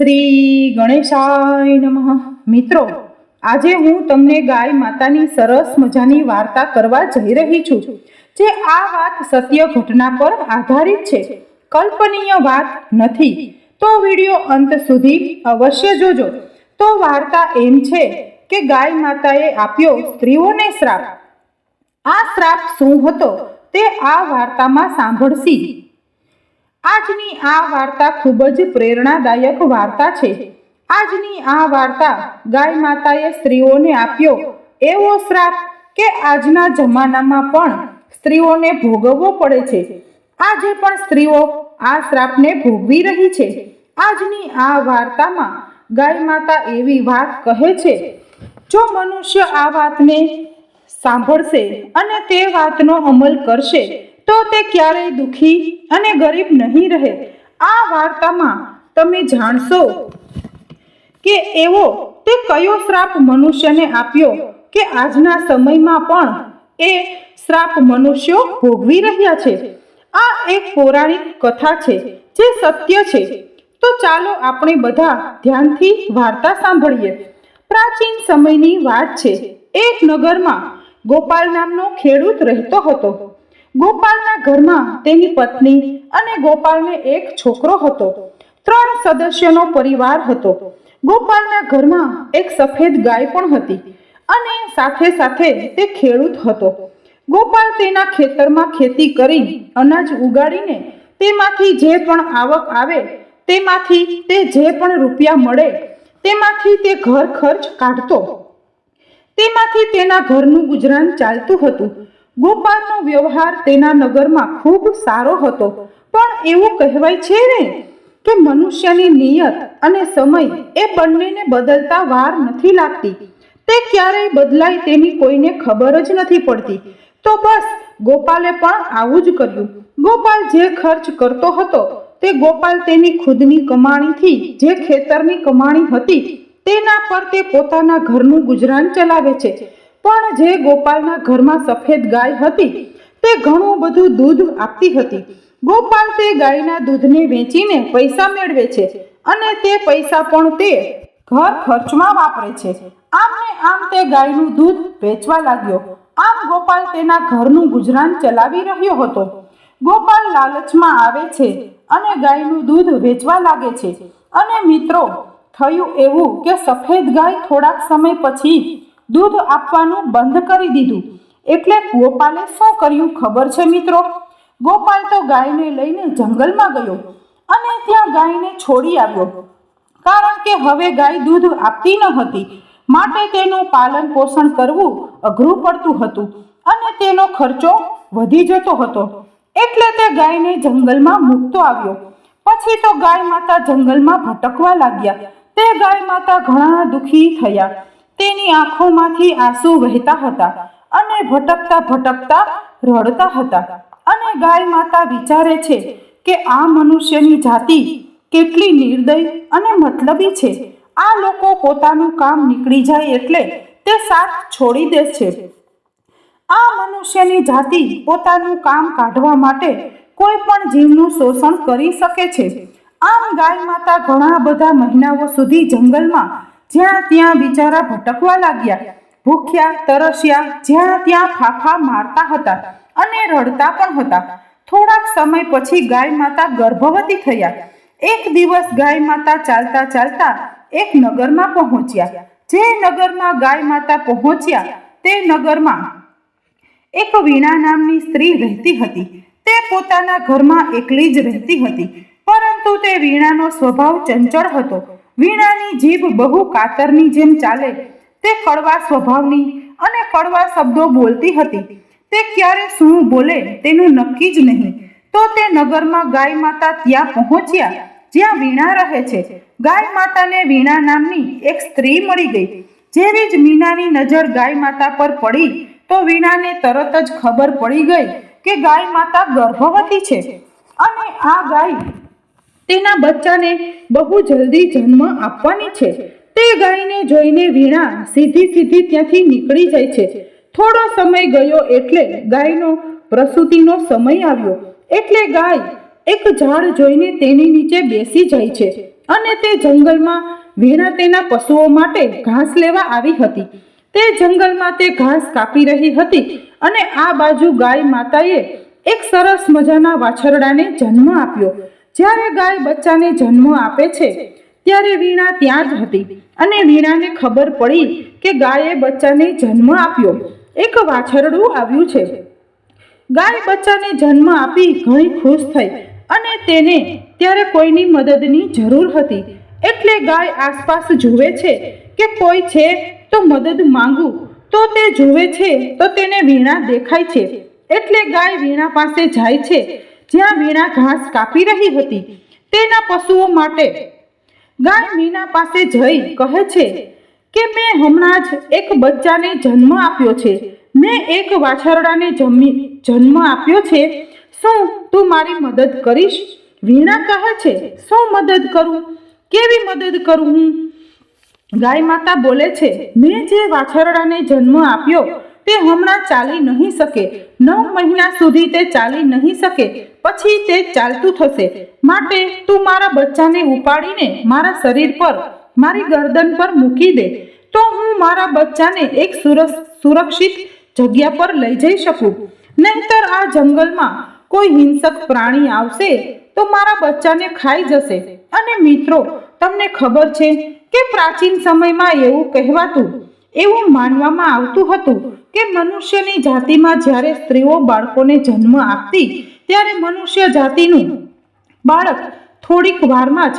શ્રી ગણેશાય નમઃ. મિત્રો, આજે હું તમને ગાય માતાની સરસ મજાની વાર્તા કરવા જઈ રહી છું, જે આ વાત સત્ય ઘટના પર આધારિત છે. કલ્પનીય વાત નથી. તો વિડિયો અંત સુધી અવશ્ય જોજો. તો વાર્તા એમ છે કે ગાય માતાએ આપ્યો સ્ત્રીઓને શ્રાપ. આ શ્રાપ શું હતો તે આ વાર્તામાં સાંભળશી. આજની આ વાર્તા ખૂબ જ પ્રેરણાદાયક વાર્તા છે. આજની આ વાર્તા ગાય માતાએ સ્ત્રીઓને આપ્યો. એવો શ્રાપ કે આજના જમાનામાં પણ સ્ત્રીઓને ભોગવવો પડે છે. આજે પણ સ્ત્રીઓ આ શ્રાપને ભોગવી રહી છે. આજની આ વાર્તામાં ગાય માતા એવી વાત કહે છે, જો મનુષ્ય આ વાતને સાંભળશે અને તે વાતનો અમલ કરશે તો તે ક્યારેય દુખી અને ગરીબ નહીં રહે. આ વાર્તામાં તમે જાણશો કે એવો તે કયો શ્રાપ મનુષ્યને આપ્યો કે આજના સમયમાં પણ એ શ્રાપ મનુષ્યો ભોગવી રહ્યા છે? આ એક પૌરાણિક કથા છે જે સત્ય છે. તો ચાલો આપણે બધા ધ્યાનથી વાર્તા સાંભળીએ. પ્રાચીન સમયની વાત છે. એક નગરમાં ગોપાલ નામનો ખેડૂત રહેતો હતો. ગોપાલના ઘરમાં તેની પત્ની અને ગોપાલને એક છોકરો હતો. ત્રણ સદસ્યનો પરિવાર હતો. ગોપાલના ઘરમાં એક સફેદ ગાય પણ હતી અને સાથે સાથે તે ખેડૂત હતો. ગોપાલ તેના ખેતરમાં ખેતી કરી અનાજ ઉગાડીને તેમાંથી જે પણ આવક આવે, તેમાંથી તે જે પણ રૂપિયા મળે, તેમાંથી તે ઘર ખર્ચ કાઢતો. તેમાંથી તેના ઘરનું ગુજરાન ચાલતું હતું. ગોપાલનો વ્યવહાર તેના નગરમાં ખૂબ સારો હતો. પણ એવું કહેવાય છે ને કે મનુષ્યની નિયત અને સમય એ બંનેને બદલતા વાર નથી લાગતી. તે ક્યારેય બદલાય તેની કોઈને ખબર જ નથી પડતી. તો બસ, ગોપાલે પણ આવું જ કર્યું. ગોપાલ જે ખર્ચ કરતો હતો, તે ગોપાલ તેની ખુદની કમાણીથી જે ખેતરની કમાણી હતી, તેના પર તે પોતાના ઘરનું ગુજરાન ચલાવે છે. પણ જે ગોપાલના ઘરમાં સફેદ ગાય હતી, તે ઘણું બધું દૂધ આપતી હતી. ગોપાલ તે ગાયના દૂધને વેચીને પૈસા મેળવે છે અને તે પૈસા પણ તે ઘર ખર્ચમાં વાપરે છે. આમ ને આમ તે ગાયનું દૂધ વેચવા લાગ્યો. આમ ગોપાલ તેના ઘરનું ગુજરાન ચલાવી રહ્યો હતો. ગોપાલ લાલચમાં આવે છે અને ગાયનું દૂધ વેચવા લાગે છે. અને મિત્રો, થયું એવું કે સફેદ ગાય થોડાક સમય પછી દૂધ આપવાનું બંધ કરી દીધું. એટલે ગોપાલે શું કર્યું ખબર છે મિત્રો? ગોપાલ તો ગાયને લઈને જંગલમાં ગયો અને ત્યાં ગાયને છોડી આવ્યો. કારણ કે હવે ગાય દૂધ આપતી ન હતી. માટે તેનું પાલન પોષણ કરવું અઘરું પડતું હતું અને તેનો ખર્ચો વધી જતો હતો. એટલે તે ગાયને જંગલમાં મૂકતો આવ્યો. પછી તો ગાય માતા જંગલમાં ભટકવા લાગ્યા. તે ગાય માતા ઘણા દુખી થયા. તેની આંખોમાંથી આંસુ વહેતા હતા અને ભટકતા ભટકતા રડતા હતા. અને ગાય માતા વિચારે છે કે આ મનુષ્યની જાતિ કેટલી નિર્દય અને મતલબી છે. આ લોકો પોતાનું કામ નીકળી જાય એટલે તે સાથ છોડી દે છે. આ મનુષ્યની જાતિ પોતાનું કામ કાઢવા માટે કોઈ પણ જીવનું શોષણ કરી શકે છે. આમ ગાય માતા ઘણા બધા મહિનાઓ સુધી જંગલમાં જ્યાં ત્યાં બિચારા ભટકવા લાગ્યા. ભૂખ્યા, તરસ્યા, જ્યાં ત્યાં ફાફા મારતા હતા અને રડતા પણ હતા. થોડાક સમય પછી ગાય માતા ગર્ભવતી થયા. એક દિવસ ગાય માતા ચાલતા ચાલતા એક નગરમાં પહોંચ્યા. જે નગરમાં ગાય માતા પહોંચ્યા તે નગરમાં એક વીણા નામની સ્ત્રી રહેતી હતી. તે પોતાના ઘરમાં એકલી જ રહેતી હતી. પરંતુ તે વીણાનો સ્વભાવ ચંચળ હતો. વીણાની જીભ બહુ કાતરની જેમ ચાલે. તે કડવા સ્વભાવની અને કડવા શબ્દો બોલતી હતી. તે ક્યારે શું બોલે તેનું નક્કી જ નહીં. તો તે નગરમાં ગાય માતા ત્યાં પહોંચ્યા, જ્યાં વીણા રહે છે. ગાય માતાને વીણા નામની એક સ્ત્રી મળી ગઈ. જેવી જ મીનાની નજર ગાય માતા પર પડી, તો વીણાને તરત જ ખબર પડી ગઈ કે ગાય માતા ગર્ભવતી છે. અને આ ગાય તેના બચ્ચાને બહુ જલ્દી જન્મ આપવાની છે. તે ગાયને જોઈને વીણા સીધી સીધી ત્યાંથી નીકળી જાય છે. થોડો સમય ગયો એટલે ગાયનો પ્રસૂતિનો સમય આવ્યો. એટલે ગાય એક ઝાડ જોઈને તેની નીચે બેસી જાય છે અને તે જંગલમાં વીણા તેના પશુઓ માટે ઘાસ લેવા આવી હતી. તે જંગલમાં તે ઘાસ કાપી રહી હતી અને આ બાજુ ગાય માતાએ એક સરસ મજાના વાછરડાને જન્મ આપ્યો. જ્યારે ગાય બચ્ચાને જન્મ આપે છે, ત્યારે વીણા ત્યાં જ હતી. અને વીણાને ખબર પડી કે ગાયે બચ્ચાને જન્મ આપ્યો. એક વાછરડું આવ્યું છે. ગાય બચ્ચાને જન્મ આપી ઘણી ખુશ થઈ અને તેને ત્યારે કોઈની મદદની જરૂર હતી. એટલે ગાય આસપાસ જુએ છે કે કોઈ છે તો મદદ માંગુ. તો તે જુએ છે તો તેને વીણા દેખાય છે. એટલે ગાય વીણા પાસે જાય છે. જ્યાં વીણા ઘાસ કાપી રહી હતી, તેના પશુઓ માટે. ગાય મીના પાસે જઈ કહે છે કે, મેં હમણાં જ એક બચ્ચાને જન્મ આપ્યો છે. મેં એક વાછરડાને જમી, જન્મ આપ્યો છે. શું તું મારી મદદ કરીશ? વીણા કહે છે, શું મદદ કરું? કેવી મદદ કરું હું? ગાય માતા બોલે છે, મેં જે વાછરડાને જન્મ આપ્યો તે હમણાં ચાલી નહીં શકે. નવ મહિના સુધી તે ચાલી નહીં શકે. પછી તે ચાલતું થશે. માટે તું મારા બચ્ચાને ઉપાડીને મારા શરીર પર, મારી ગરદન પર મૂકી દે. તો હું મારા બચ્ચાને એક સુરક્ષ સુરક્ષિત જગ્યા પર લઈ જઈ શકું. નહીતર આ જંગલમાં કોઈ હિંસક પ્રાણી આવશે તો મારા બચ્ચાને ખાઈ જશે. અને મિત્રો, તમને ખબર છે કે પ્રાચીન સમયમાં એવું કહેવાતું એવું માનવામાં આવતું હતું કે મનુષ્યની જાતિમાં જ્યારે સ્ત્રીઓ બાળકોને જન્મ આપતી, ત્યારે મનુષ્ય જાતિનું બાળક થોડીક વારમાં જ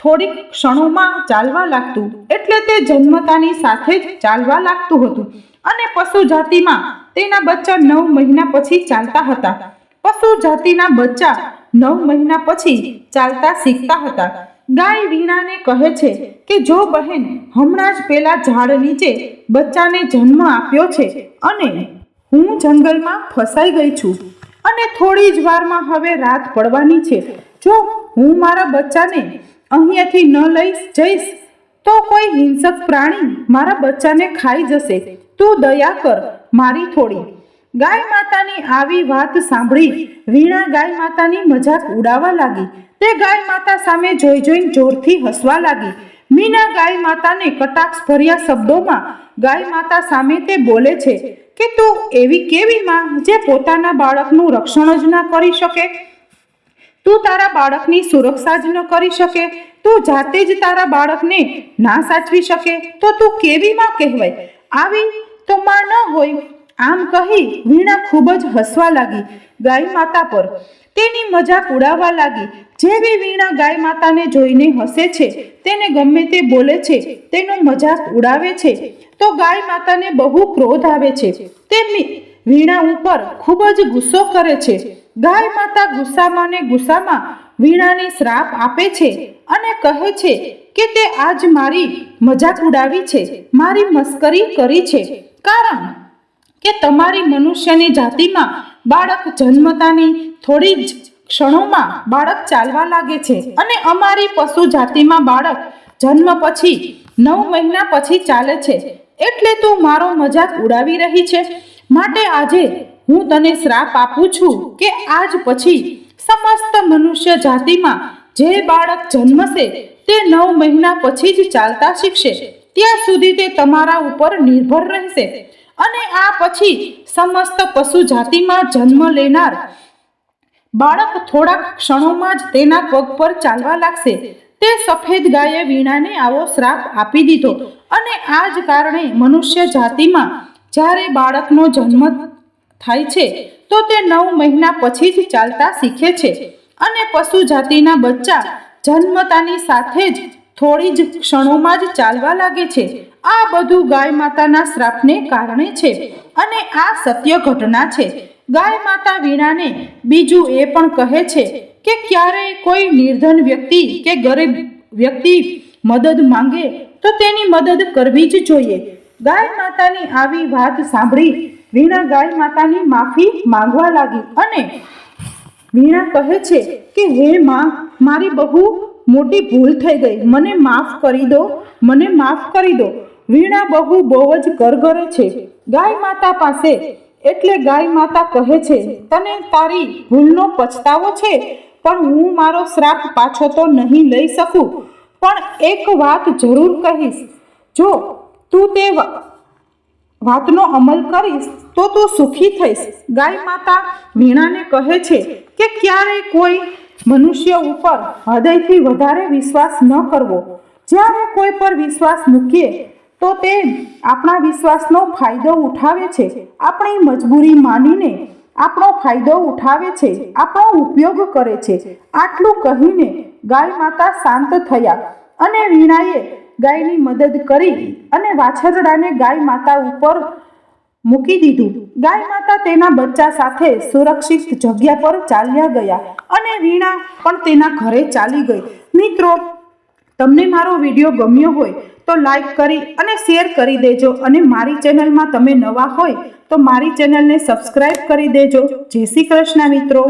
થોડીક ક્ષણોમાં ચાલવા લાગતું, એટલે તે જન્મતાની સાથે જ ચાલવા લાગતું હતું. અને પશુ જાતિમાં તેના બચ્ચા નવ મહિના પછી ચાલતા હતા. પશુ જાતિના બચ્ચા નવ મહિના પછી ચાલતા શીખતા હતા. ગાય વીણાને કહે છે કે જો બહેન હમણાં જ પેલા ઝાડ નીચે બચ્ચાને જન્મ આપ્યો છે અને હું જંગલમાં ફસાઈ ગઈ છું અને થોડી જ વારમાં હવે રાત પડવાની છે, જો હું મારા બચ્ચાને અહીંયાથી ન લઈ જઈશ, તો કોઈ હિંસક પ્રાણી મારા બચ્ચાને ખાઈ જશે. તું દયા કર, મારી થોડી. ગાય માતાની આવી વાત સાંભળી વીણા ગાય માતાની મજાક ઉડાવવા લાગી. તે ગાય માતા સામે જોઈ જોઈને જોરથી હસવા લાગી. મીના ગાય માતાને કટાક્ષ ભર્યા શબ્દોમાં ગાય માતા સામે તે બોલે છે કે તું એવી કેવી માં જે પોતાના બાળકનું રક્ષણ જ ના કરી શકે? તું તારા બાળકની સુરક્ષા જ ન કરી શકે? તું જાતે જ તારા બાળકને ના સાચવી શકે? તો તું કેવી માં કહેવાય? આવી તો માં ન હોય આમ કહી વીણા ખૂબ જ હસવા લાગી ગાય માતા પર. તેની મજાક ઉડાવવા લાગી. જેવી વીણા ગાય માતાને જોઈને હસે છે, તેને ગમે તે બોલે છે, તેનો મજાક ઉડાવે છે, તો ગાય માતાને બહુ ક્રોધ આવે છે. તે વીણા ઉપર ખૂબ જ ગુસ્સો કરે છે. ગાય માતા ગુસ્સામાં ને ગુસ્સામાં વીણાને શ્રાપ આપે છે અને કહે છે કે તે આજ મારી મજાક ઉડાવી છે, મારી મસ્કરી કરી છે. કારણ કે તમારી મનુષ્યની જાતિમાં બાળક જન્મતાની થોડી જ ક્ષણોમાં બાળક ચાલવા લાગે છે. અને અમારી પશુ જાતિમાં બાળક જન્મ પછી નવ મહિના પછી ચાલે છે. એટલે તું મારો મજાક ઉડાવી રહી છે. માટે આજે હું તને શ્રાપ આપું છું કે આજ પછી સમસ્ત મનુષ્ય જાતિમાં જે બાળક જન્મશે તે નવ મહિના પછી જ ચાલતા શીખશે. ત્યાં સુધી તે તમારા ઉપર નિર્ભર રહેશે. અને આ પછી સમસ્ત પશુ જાતિમાં જન્મ લેનાર બાળક થોડાક ક્ષણોમાં જ તેના પગ પર ચાલવા લાગશે. તે સફેદ ગાયે વીણાને આવો શ્રાપ આપી દીધો અને આ જ કારણે મનુષ્ય જાતિમાં જ્યારે બાળકનો જન્મ થાય છે, તો તે નવ મહિના પછી જ ચાલતા શીખે છે અને પશુ જાતિના બચ્ચા જન્મતાની સાથે જ થોડી જ ક્ષણોમાં જ ચાલવા લાગે છે. આ બધું ગાય માતાના શ્રાપને કારણે છે અને આ સત્ય ઘટના છે. ગાય માતા વીણાને બીજું એ પણ કહે છે કે ક્યારેય કોઈ નિર્ધન વ્યક્તિ કે ગરીબ વ્યક્તિ મદદ માંગે તો તેની મદદ કરવી જ જોઈએ. ગાય માતાની આવી વાત સાંભળી વીણા ગાય માતાની માફી માંગવા લાગી અને વીણા કહે છે કે, હે માં, મારી બહુ મોટી ભૂલ થઈ ગઈ. મને માફ કરી દો, મને માફ કરી દો. વીણા બહુ બહુ જ કરગરે છે. ગાય માતા પાસે એટલે ગાય માતા કહે છે, તને તારી ભૂલનો પછતાવો છે, પણ હું મારો શ્રાપ પાછો તો નહીં લઈ શકું. પણ એક વાત જરૂર કહીશ. જો તું તે વાતનો અમલ કરીશ, તો તું સુખી થઈશ. ગાય માતા વીણાને કહે છે કે ક્યારેય કોઈ મનુષ્ય ઉપર હૃદયથી વધારે વિશ્વાસ ન કરવો. જ્યારે કોઈ પર વિશ્વાસ મૂકીએ તો તે આપણા વિશ્વાસનો ફાયદો ઉઠાવે છે. આપણી મજબૂરી માનીને આપણો ફાયદો ઉઠાવે છે. આપણો ઉપયોગ કરે છે. આટલું કહીને ગાય માતા શાંત થયા અને વીણાએ ગાયની મદદ કરી અને વાછરડાને ગાય માતા ઉપર મૂકી દીધું. ગાય માતા તેના બચ્ચા સાથે સુરક્ષિત જગ્યા પર ચાલ્યા ગયા અને વીણા પણ તેના ઘરે ચાલી ગઈ. મિત્રો તમને મારો વીડિયો ગમ્યો હોય તો લાઈક કરી અને શેર કરી દેજો અને મારી ચેનલમાં તમે નવા હોય તો મારી ચેનલને સબસ્ક્રાઈબ કરી દેજો. જય શ્રી કૃષ્ણ મિત્રો.